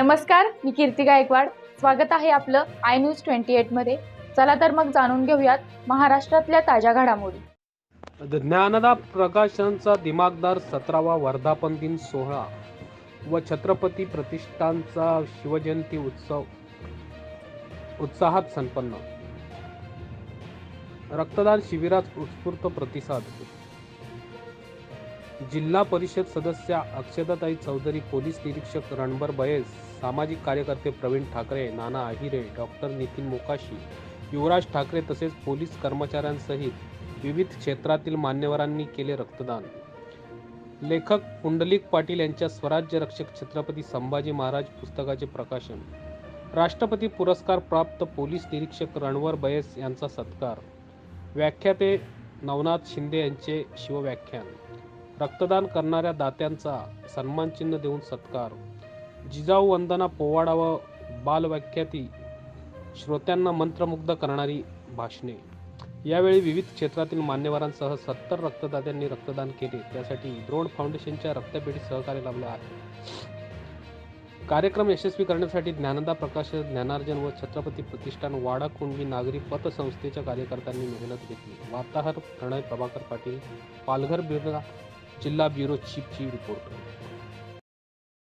नमस्कार मी कीर्ती गायकवाड. स्वागत आहे आपलं आय न्यूज ट्वेंटी एटमध्ये चला तर मग जाणून घेऊयात महाराष्ट्रातल्या ताज्या घडामोडी. ज्ञानदा प्रकाशनचा दिमागदार सतरावा वर्धापन दिन सोहळा व छत्रपती प्रतिष्ठानचा शिवजयंती उत्सव उत्साहात संपन्न. रक्तदान शिबिरात उत्स्फूर्त प्रतिसाद जिल्हा परिषद सदस्या अक्षताताई चौधरी पोलीस निरीक्षक रणबर बयेस सामाजिक कार्यकर्ते प्रवीण ठाकरे नाना आहिरे डॉक्टर नितीन मोकाशी युवराज ठाकरे तसेच पोलीस कर्मचाऱ्यांसहित विविध क्षेत्रातील मान्यवरांनी केले रक्तदान. लेखक पुंडलिक पाटील यांच्या स्वराज्य रक्षक छत्रपती संभाजी महाराज पुस्तकाचे प्रकाशन. राष्ट्रपती पुरस्कार प्राप्त पोलीस निरीक्षक रणवर बयस यांचा सत्कार. व्याख्याते नवनाथ शिंदे यांचे शिवव्याख्यान. रक्तदान करणाऱ्या दात्यांचा सन्मानचिन्ह देऊन सत्कार. जिजाऊ वंदना पोवाडा व बालव्याख्याती श्रोत्यांना मंत्रमुग्ध करणारी भाषणे. यावेळी विविध क्षेत्रातील मान्यवरांसह सत्तर रक्तदात्यांनी रक्तदान केले. त्यासाठी द्रोण फाउंडेशनच्या रक्तपेढी सहकार्य लाभले आहे. कार्यक्रम यशस्वी करण्यासाठी ज्ञानदा प्रकाश ज्ञानार्जन व छत्रपती प्रतिष्ठान वाडा कुणबी नागरी पतसंस्थेच्या कार्यकर्त्यांनी मेहनत घेतली. वार्ताहर प्रणय प्रभाकर पाटील पालघर बिर्ला जिल्हा ब्युरो चीफची रिपोर्ट.